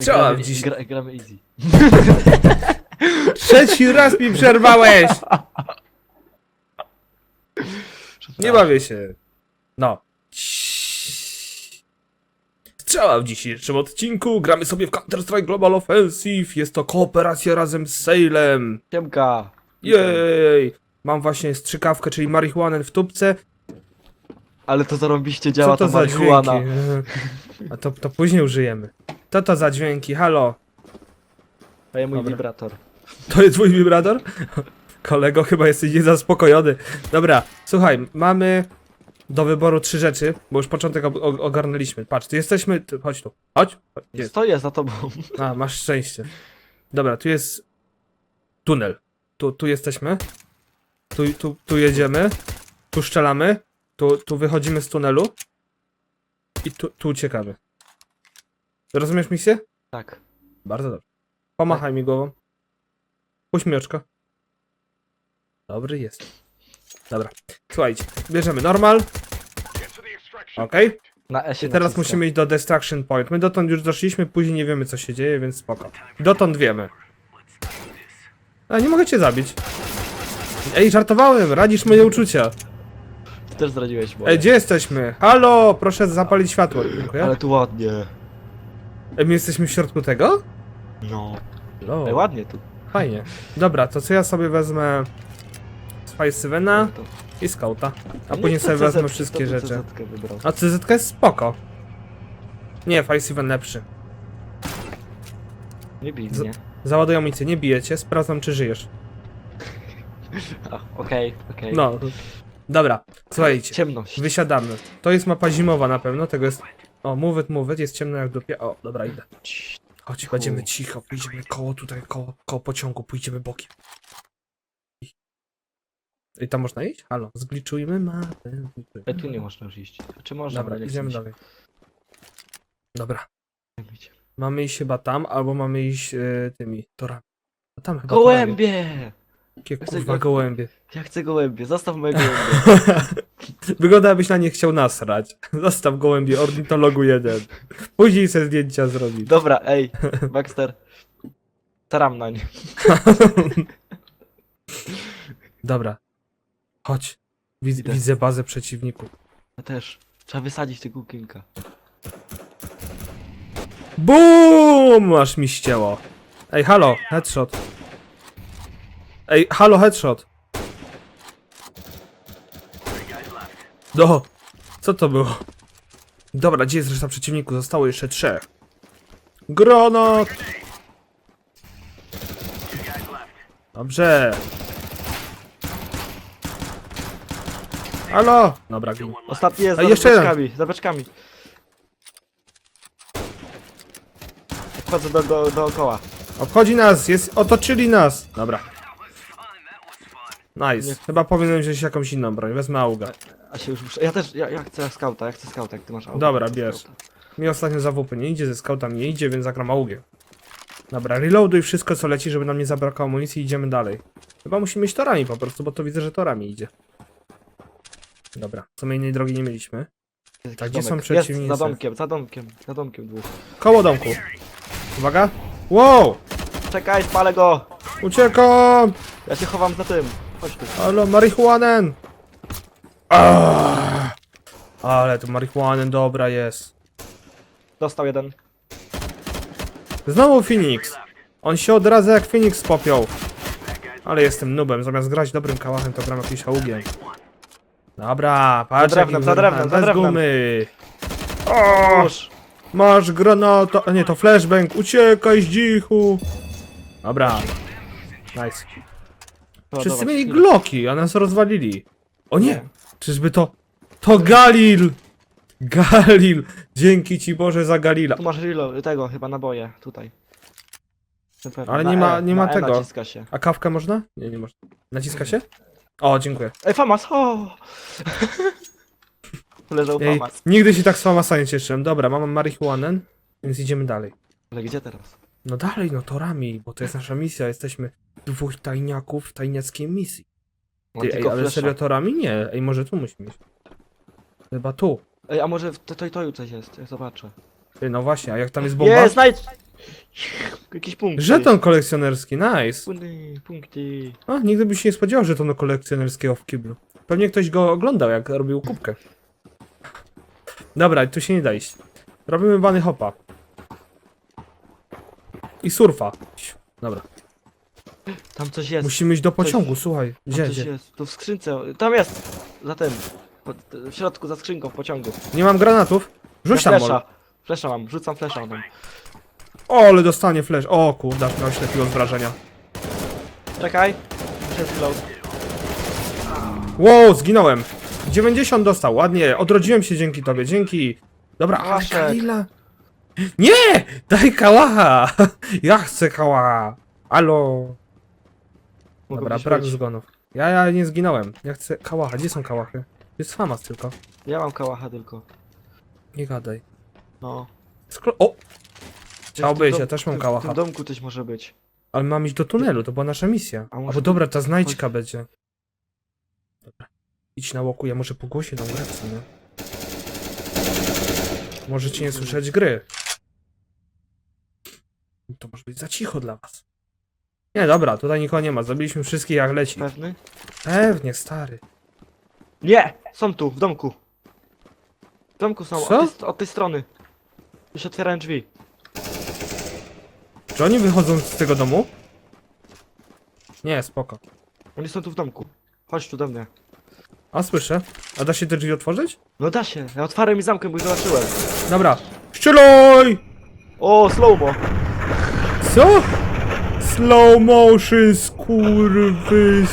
Trzeba gramy, dziś. gra, gramy easy. Trzeci raz mi przerwałeś! Nie bawię się. No. Strzała w dzisiejszym odcinku. Gramy sobie w Counter-Strike Global Offensive. Jest to kooperacja razem z Salem. Siemka. Jej! Mam właśnie strzykawkę, czyli marihuanę w tubce. Ale to zarąbiście działa Co to ta za marihuana. dźwięki? A to, to później użyjemy. Co to za dźwięki? Halo? To jest mój Dobra. wibrator. To jest twój wibrator? Kolego, chyba jesteś niezaspokojony. Dobra, słuchaj, mamy do wyboru trzy rzeczy, bo już początek ogarnęliśmy. Patrz, tu jesteśmy. Chodź tu. Chodź. Chodź, Jest. Stoję za tobą. A, masz szczęście. Dobra, tu jest tunel. Tu, tu jesteśmy. Tu, tu, tu jedziemy. Tu szczelamy. Tu, tu wychodzimy z tunelu. I tu, tu uciekamy. Rozumiesz misję? Tak. Bardzo dobrze. Pomachaj mi głową. Puść mi oczko. Dobry jest. Dobra. Słuchajcie, bierzemy normal. Okej. Na S I teraz musimy iść do Destruction Point. My dotąd już doszliśmy, później nie wiemy co się dzieje, więc spoko. Dotąd wiemy. A nie mogę cię zabić. Ej, żartowałem, radzisz moje uczucia. Też zdradziłeś moje. Ej, gdzie jesteśmy? Halo, proszę zapalić światło. Dziękuję. Ale tu ładnie. Ej, my jesteśmy w środku tego? No. Ej, ładnie tu. fajnie. Dobra, to co ja sobie wezmę? Spice Sevena To- i Scouta. A Nie później sobie wezmę CZ, wszystkie to bym rzeczy. CZ-kę wybrał. A CZ jest spoko. Nie, Five Seven lepszy. Nie bij Z- mnie. Załadują mi cię, nie bijecie, sprawdzam czy żyjesz. A, Okej, okej. No. Dobra, słuchajcie. Ciemność. Wysiadamy. To jest mapa zimowa na pewno, tego jest... O, move it, move it, jest ciemno jak dupie. O, dobra, idę. Chodź, będziemy cicho, pójdziemy koło tutaj, koło, koło pociągu, pójdziemy bokiem. I tam można iść? Halo, zgliczujmy mapę. Ej, tu nie można już iść. Czy można? Dobra, ale nie idziemy chcę dalej. Dobra, iść. mamy iść chyba tam, albo mamy iść e, tymi torami. A tam chyba torami. Gołębie! Jakie Chcę kurwa go- gołębie. Ja chcę gołębie, zostaw moje gołębie. Wygląda jakbyś na nie chciał nasrać. Zostaw gołębie, ornitologu jeden. Później se zdjęcia zrobi. Dobra, ej, Baxter. Staram na nie. Dobra. Chodź. Wiz, Idę. widzę bazę przeciwników. Ja też. Trzeba wysadzić tego kilka. BUM! Aż mi ścięło. Ej, halo, headshot. Ej, halo, headshot. Do. Co to było? Dobra, gdzie jest reszta przeciwników? Zostało jeszcze trzech. Granat! Dobrze. Halo! Dobra, gin. Ostatni jest A za jeszcze jeden. beczkami, za beczkami. Wchodzę do, do, dookoła. Obchodzi nas, jest, otoczyli nas. Dobra. Nice. Nie. Chyba powinienem wziąć jakąś inną broń. Wezmę auga. A się już muszę. Ja też, ja, ja chcę skauta, ja chcę skauta, jak ty masz auto. Dobra, bierz. skauta. Mi ostatnio za WP nie idzie, ze scoutami nie idzie, więc zagram augiem. Dobra, reloaduj wszystko co leci, żeby nam nie zabrakło amunicji i idziemy dalej. Chyba musimy iść torami po prostu, bo to widzę, że torami idzie. Dobra, co my innej drogi nie mieliśmy. Jest A jakiś gdzie są domek. przeciwnicy? Jest, za domkiem, za domkiem, za domkiem dwóch. Koło domku. Uwaga. Wow! Czekaj, spalę go! Uciekam! Ja się chowam za tym. Chodź tu. Halo, marihuanen! Ah! Ale to marihuanen dobra jest. Dostał jeden. Znowu Phoenix. On się odradza jak Phoenix popiął. Ale jestem nubem, zamiast grać dobrym kałachem, to gram jakimś augiem. Dobra, patrz drewnem, za drewnem, za bez drewnem. gumy. O, Już. masz granata, a nie, to flashbang, uciekaj zdzichu. Dobra. Nice. Wszyscy Ładować mieli gloki, a nas rozwalili. O nie, czyżby to... To Galil! Galil! Dzięki ci Boże za Galila. Tu masz reload, tego chyba naboje, tutaj. Na pewno. Ale Na nie ma- E, nie ma na E tego. naciska się. A kawkę można? Nie, nie można. Naciska się? O, dziękuję. Ej, Famas, o! Leżał Ej, Famas. nigdy się tak z Famasa nie cieszyłem. Dobra, mam marihuanę, więc idziemy dalej. Ale gdzie teraz? No dalej, no torami, bo to jest nasza misja. Jesteśmy dwóch tajniaków w tajniackiej misji. Mam Ty, ej, tylko ale serio torami? Nie. Ej, może tu musimy iść. Chyba tu. Ej, a może w to, to i to coś jest, ja zobaczę. Ty, no właśnie, a jak tam jest bomba? Jest, znajdź! Jakiś punkt. Żeton kolekcjonerski, nice. Punkty, punkty. A, nigdy byś się nie spodziewał żetonu kolekcjonerskiego w kiblu. Pewnie ktoś go oglądał, jak robił kubkę. Dobra, tu się nie da iść. Robimy bany hopa. I surfa. Dobra. Tam coś jest. Musimy iść do pociągu, słuchaj. Tam Gdzie, coś gdzie? jest. Tu w skrzynce. Tam jest! Za tym. W środku, za skrzynką w pociągu. Nie mam granatów. Rzuć tam flesza. mol. Flesza mam, rzucam flesza tam. O, ale dostanie flash. O kurde, aż mnie oślepiło z wrażenia. Czekaj. Reload. Wow, zginąłem. 90 dostał, ładnie. Odrodziłem się dzięki tobie, dzięki. Dobra, ale Kałaszek. Kalila. Nie! Daj kałacha! Ja chcę kałacha. Alo. Mogę Dobra, brak być. zgonów. Ja, ja nie zginąłem. Ja chcę kałacha. Gdzie są kałachy? Jest famas tylko. Ja mam kałacha tylko. Nie gadaj. No. Skro o! Chciałbyś, ja też mam kałacha. W tym domku coś może być. Ale mam iść do tunelu, to była nasza misja. A bo dobra, ta znajdźka będzie. Dobra. Idź na łoku, ja może pogłosie tą grę w sumie. Możecie nie słyszeć gry. To może być za cicho dla was. Nie, dobra, tutaj nikogo nie ma. Zabiliśmy wszystkich jak leci. Pewny? Pewnie, stary. Nie! Są tu, w domku. W domku są, Co? od tej, od tej strony. Już otwierałem drzwi. Czy oni wychodzą z tego domu? Nie, spoko. Oni są tu w domku. Chodź tu do mnie. A słyszę. A da się te drzwi otworzyć? No da się, ja otwarłem i zamkłem, bo ich zobaczyłem. Dobra. Strzelaj! O, slowmo! Co? Slow motion, skurwysyny.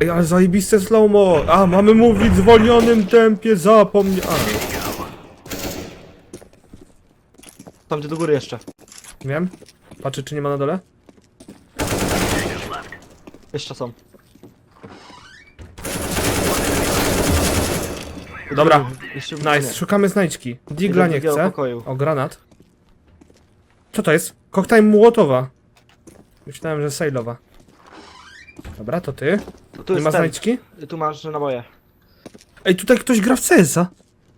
Ej, ale zajebiste slow-mo. A, mamy mówić w zwolnionym tempie, zapomniałem. Tam gdzie do góry jeszcze. Wiem. Patrzę, czy nie ma na dole. Jeszcze są. Dobra. Jeszcze Nice, szukamy znajdźki. Digla nie chce. pokoju. O, granat. Co to jest? Koktajl Młotowa. Myślałem, że sejlowa. Dobra, to ty. To tu Nie jest ma ten. znajdźki? Tu masz naboje. Ej, tutaj ktoś gra w CS-a.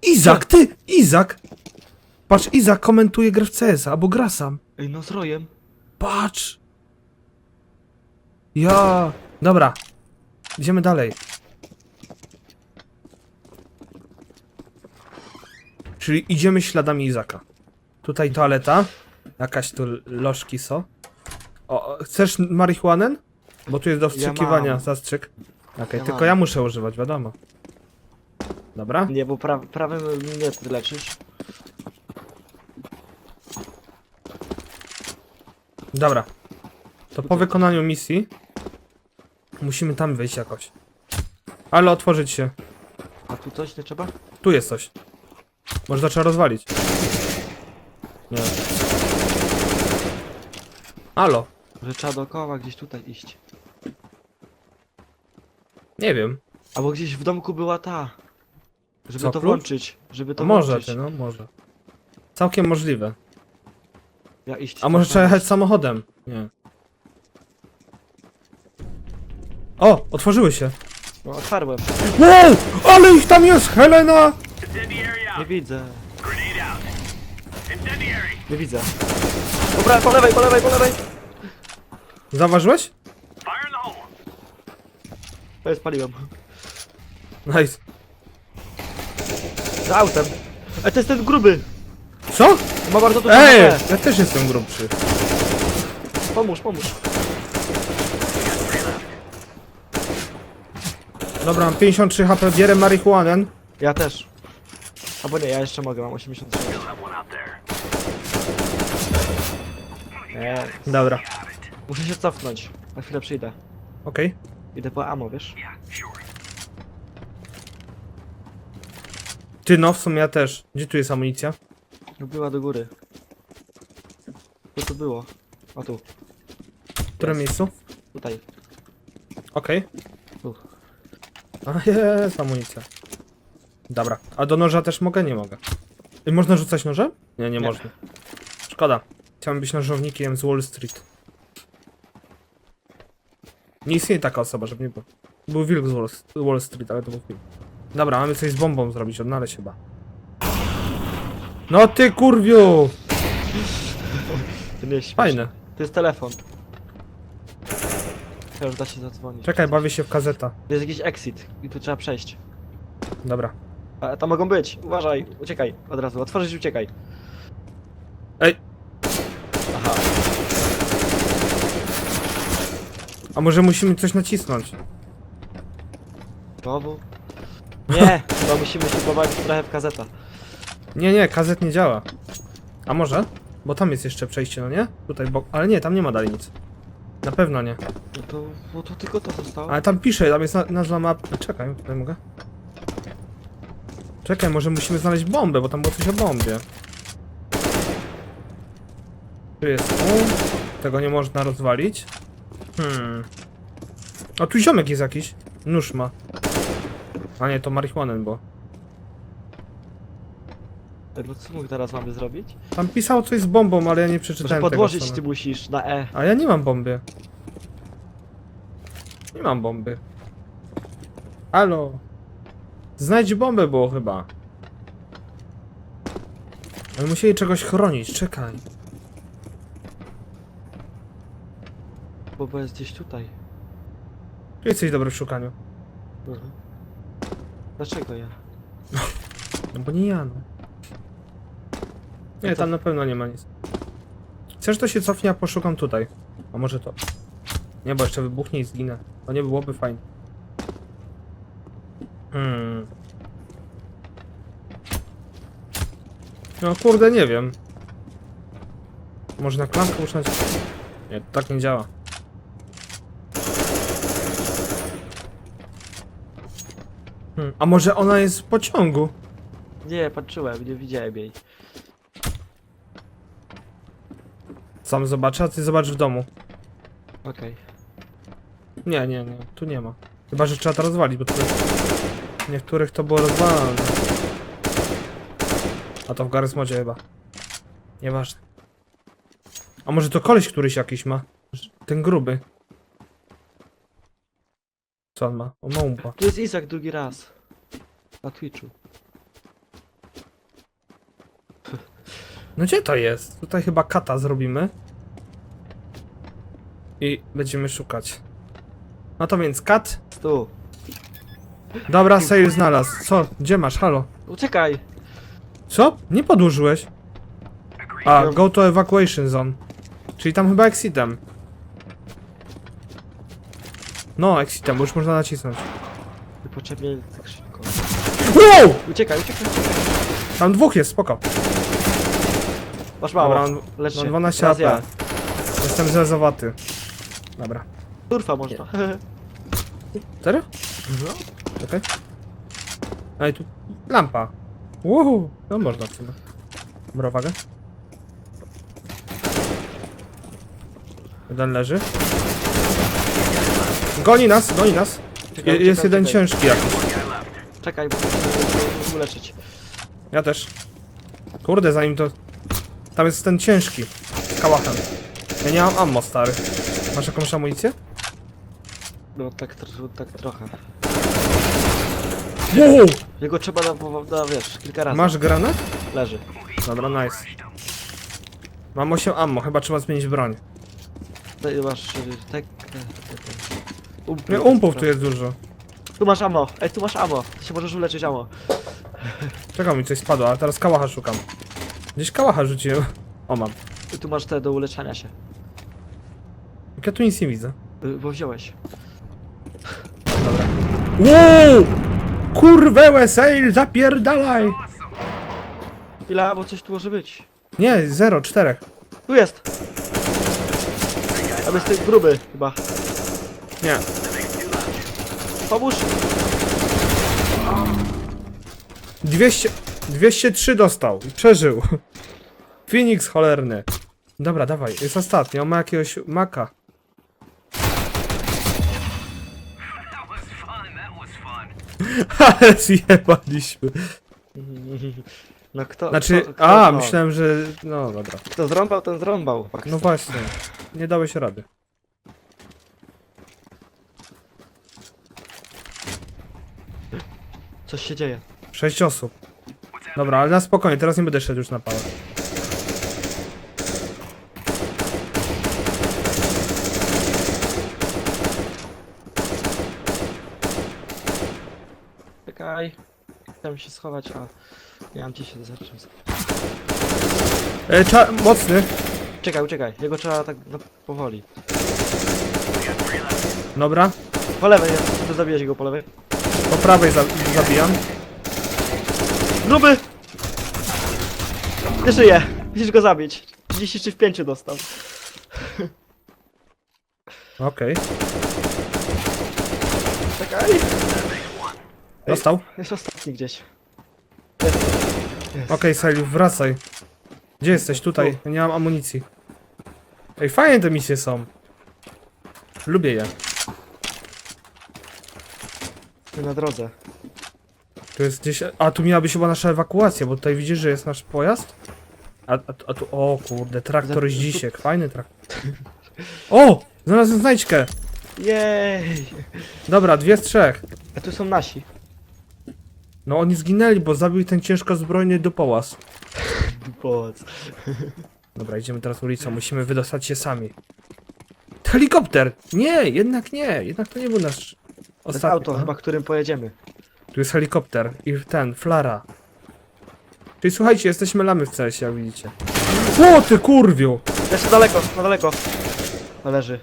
Izak, ty! Izak! Patrz, Izak komentuje grę w CS-a, albo gra sam. Ej, no z rojem. Patrz! Ja. Dobra. Idziemy dalej. Czyli idziemy śladami Izaka. Tutaj toaleta. Jakaś tu lożki są. O, chcesz marihuanę? Bo tu jest do wstrzykiwania mam. zastrzyk. Okej, Ja tylko mam. ja muszę używać, wiadomo. Dobra. Nie, bo pra prawym nie leczyć. Dobra. To po wykonaniu misji musimy tam wyjść jakoś. Ale otworzyć się. A tu coś nie trzeba? Tu jest coś. Może to trzeba rozwalić. Nie. Halo. Że trzeba dookoła gdzieś tutaj iść. Nie wiem. Albo gdzieś w domku była ta. Żeby Co, to klucz? włączyć. Żeby to To może włączyć. ty, no może. Całkiem możliwe. Ja iść. A może trzeba jechać samochodem? Nie. O! Otworzyły się. No otwarłem. Wow! Ale ich tam jest, Helena! Nie widzę. Nie widzę. Dobra, po lewej, po lewej, po lewej. Zauważyłeś? To jest paliłem. Nice. Za autem. Ej, to jest ten gruby. Co? Ma bardzo dużo Ej! HP. Ja też jestem grubszy. Pomóż, pomóż. Dobra, mam 53 HP, bierę marihuanę. Ja też. Albo nie, ja jeszcze mogę, mam 86. Nie, Dobra, muszę się cofnąć. Na chwilę przyjdę. okej. Idę po amo, wiesz? Ty no, w sumie ja też. Gdzie tu jest amunicja? No była do góry. Co to było? O tu, W którym miejscu? tutaj. Okej. Tu. A jest amunicja. Dobra. A do noża też mogę? Nie mogę. I można rzucać nożem? Nie, nie, Nie. można. Szkoda. Chciałem być nożownikiem z Wall Street. Nie istnieje taka osoba, żeby nie było. Był wilk z Wall, Wall Street, ale to był film. Dobra, mamy coś z bombą zrobić, odnaleźć chyba. No ty kurwiu! Nie. Fajne. To jest telefon. Już da się zadzwonić. Czekaj, bawię się w kazeta. To jest jakiś exit i tu trzeba przejść. Dobra. A tam mogą być. Uważaj, uciekaj od razu. Otworzyć i uciekaj. Ej, Aha. a może musimy coś nacisnąć? Znowu? Nie! Chyba musimy się pobawić trochę w kazeta. Nie, nie, kazet nie działa. A może? Bo tam jest jeszcze przejście, no nie? Tutaj, bo... Ale nie, tam nie ma dalej nic. Na pewno nie. No to, no to tylko to zostało. Ale tam pisze, tam jest na, nazwa map... Czekaj, tutaj mogę? Czekaj, może musimy znaleźć bombę, bo tam było coś o bombie. Tu jest u. Tego nie można rozwalić. Hmm. A tu ziomek jest jakiś. Nóż ma. A nie, to marihuanen, bo... No co my teraz mamy zrobić? Tam pisało coś z bombą, ale ja nie Może przeczytałem podłożyć tego. ty musisz na E. A ja nie mam bomby. Nie mam bomby. Halo. Znajdź bombę było chyba. Ale musieli czegoś chronić, czekaj. Bo, bo jest gdzieś tutaj. Tu jesteś dobry w szukaniu. Mhm. Dlaczego ja? No bo nie ja, no. Nie, tam na pewno nie ma nic. Chcesz to się cofnie, a poszukam tutaj. A może to. Nie, bo jeszcze wybuchnie i zginę. To nie byłoby fajne. Hmm. No kurde, nie wiem. Może na klamkę nacisnąć? Nie, to tak nie działa. Hmm. A może ona jest w pociągu? Nie, patrzyłem, nie widziałem jej. Sam zobaczę, a ty zobacz w domu. Okej. Nie, nie, nie, tu nie ma. Chyba, że trzeba to rozwalić, bo tu niektórych to było rozwalane. A to w Garry's Modzie chyba. Nieważne. A może to koleś któryś jakiś ma? Ten gruby. Co on ma? On ma umpa. Tu jest Izak drugi raz. Na Twitchu. No gdzie to jest? Tutaj chyba kata zrobimy. I będziemy szukać. No to więc kat. Tu. Dobra, save znalazł. Co? Gdzie masz? Halo? Uciekaj! Co? Nie podłużyłeś? A, go to evacuation zone. Czyli tam chyba exitem. No, exitem, bo już można nacisnąć. Niepotrzebnie tak szybko. Wow! Uciekaj, uciekaj, uciekaj. Tam dwóch jest, spoko. Masz mało. Dobra, on- Lecz się. 12 Teraz AP. ja. Jestem zrezowaty. Dobra. Surfa można. Serio? No. Czekaj. Ej, tu lampa. Uhu, no można w sumie. Dobra, uwaga. Jeden leży. Goni nas, goni nas. Czekaj, Je, jest czekaj, jeden czekaj. ciężki jakiś. Czekaj, bo muszę uleczyć. Ja też. Kurde, zanim to... Tam jest ten ciężki. Z kałachem. Ja nie mam ammo, stary. Masz jakąś amunicję? No tak, tr- tak trochę. Wow! Jego trzeba na, na, na wiesz, kilka razy. Masz granat? Leży. Dobra, nice. Mam 8 ammo, chyba trzeba zmienić broń. Tutaj masz y, tek... te- te- te- Umpy. Nie, umpów tu jest dużo. Tu masz ammo. Ej, tu masz ammo. Ty się możesz uleczyć ammo. Czekaj, mi coś spadło, ale teraz kałacha szukam. Gdzieś kałacha rzuciłem. O, mam. I tu masz te do uleczania się. Jak ja tu nic nie widzę. Y, Bo wziąłeś. Wow! Kurwę, sale, zapierdalaj! Chwila, bo coś tu może być. Nie, 0, 4. Tu jest! Tam jest ten gruby chyba. Nie. Pomóż! 200, 203 dostał. i Przeżył. Phoenix cholerny. Dobra, dawaj, jest ostatni. On ma jakiegoś maka. Ale zjebaliśmy. No kto? Znaczy, kto, kto, a, no. myślałem, że... No, dobra. Kto zrąbał, ten zrąbał. No właśnie. Nie dałeś rady. Coś się dzieje. Sześć osób. Dobra, ale na spokojnie, teraz nie będę szedł już na pałę. Czekaj. Chciałem się schować, a nie mam ci się zacząć. E, cza mocny. Czekaj, uciekaj. Jego trzeba tak no, powoli. Dobra. Po lewej, ja zabijesz go po lewej. Po prawej za zabijam. Gruby! Nie żyje. Musisz go zabić. 33 w 5 dostał. Okej. Czekaj. Dostał. Jest ostatni gdzieś. Okej, Sally, wracaj. Gdzie jesteś? Tutaj. Ja nie mam amunicji. Ej, fajne te misje są. Lubię je. Ty na drodze. Tu jest gdzieś... A, tu miała być chyba nasza ewakuacja, bo tutaj widzisz, że jest nasz pojazd? A, a, a tu... O kurde, traktor z dzisiek. Fajny traktor. O! Znalazłem znajdźkę. Jej! Dobra, dwie z trzech. A tu są nasi. No oni zginęli, bo zabił ten ciężko zbrojny dupołaz. Pomoc. Dobra, idziemy teraz ulicą, musimy wydostać się sami. Helikopter! Nie, jednak nie, jednak to nie był nasz To jest ostatni. auto Aha. chyba, którym pojedziemy. Tu jest helikopter i ten, flara. Czyli słuchajcie, jesteśmy lamy w CS, jak widzicie. O, ty kurwiu! Jeszcze daleko, na daleko. No leży.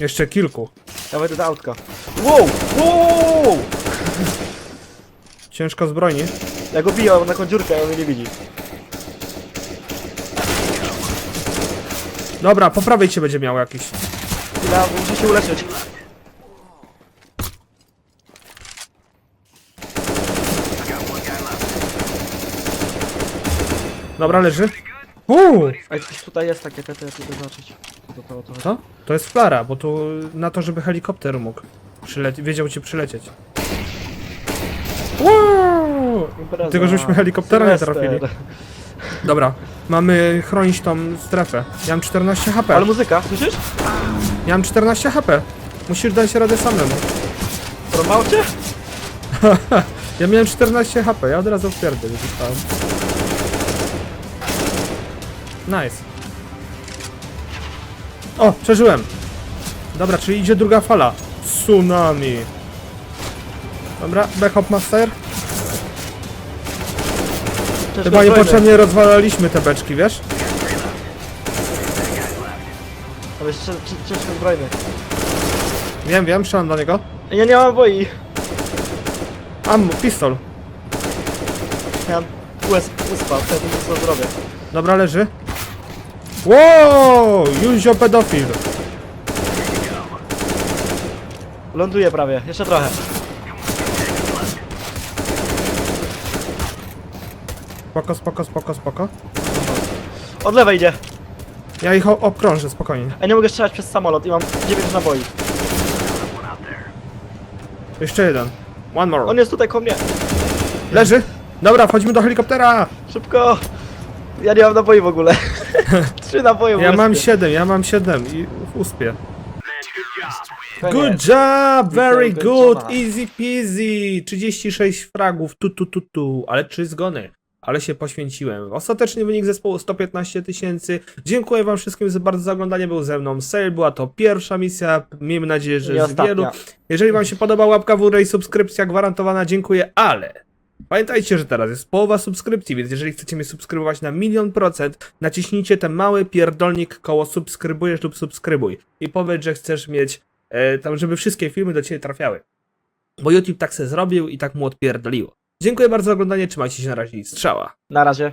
Jeszcze kilku. Ja wejdę do autka. Wow! Wow! Ciężko zbrojni. Ja go biję na końcórkę, a on mnie nie widzi. Dobra, po prawej cię będzie miał jakiś. Chwila, bo muszę się uleczyć. Dobra, leży. Uuu! A coś tutaj jest takie, te, te, te zaznaczyć. To, to, to. Co? To jest flara, bo tu na to, żeby helikopter mógł przylecieć, wiedział ci przylecieć. Wow! Impreza. Tylko żebyśmy helikoptera nie Sylwester. trafili. Dobra, mamy chronić tą strefę. Ja mam 14 HP. Ale muzyka, słyszysz? Ja mam 14 HP. Musisz dać radę samemu. Rąbał cię? Ja miałem 14 HP, ja od razu w pierdę dostałem. Nice. O, przeżyłem. Dobra, czyli idzie druga fala. Tsunami. Dobra, backup master. Ciężko Chyba niepotrzebnie rozwalaliśmy te beczki, wiesz? Ale jeszcze cię- ciężko zbrojny. Wiem, wiem, strzelam do niego. Ja nie mam boi. Ammo, pistol. Ja mam łez, uspa, wtedy nic nie zrobię. Dobra, leży. Wow, Józio pedofil. Ląduję prawie, jeszcze trochę. Spoko, spoko, spoko, spoko. Od lewej idzie. Ja ich o- obkrążę, spokojnie. A nie mogę strzelać przez samolot i mam 9 naboi. Jeszcze jeden. One more. On jest tutaj ko mnie. Leży. Dobra, wchodzimy do helikoptera. Szybko! Ja nie mam naboi w ogóle. Trzy naboje w Ja mam łezkę. 7, ja mam 7 i w uspie. Good job, very Good good, job. easy peasy. 36 fragów, tu tu tu tu, ale 3 zgony. Ale się poświęciłem. Ostateczny wynik zespołu 115 tysięcy. Dziękuję wam wszystkim za bardzo za oglądanie. Był ze mną Sale, była to pierwsza misja. Miejmy nadzieję, że z wielu. Jeżeli wam się podoba łapka w górę i subskrypcja gwarantowana, dziękuję, ale pamiętajcie, że teraz jest połowa subskrypcji, więc jeżeli chcecie mnie subskrybować na milion procent, naciśnijcie ten mały pierdolnik koło subskrybujesz lub subskrybuj i powiedz, że chcesz mieć e, tam, żeby wszystkie filmy do ciebie trafiały. Bo YouTube tak se zrobił i tak mu odpierdoliło. Dziękuję bardzo za oglądanie, trzymajcie się na razie i strzała. Na razie.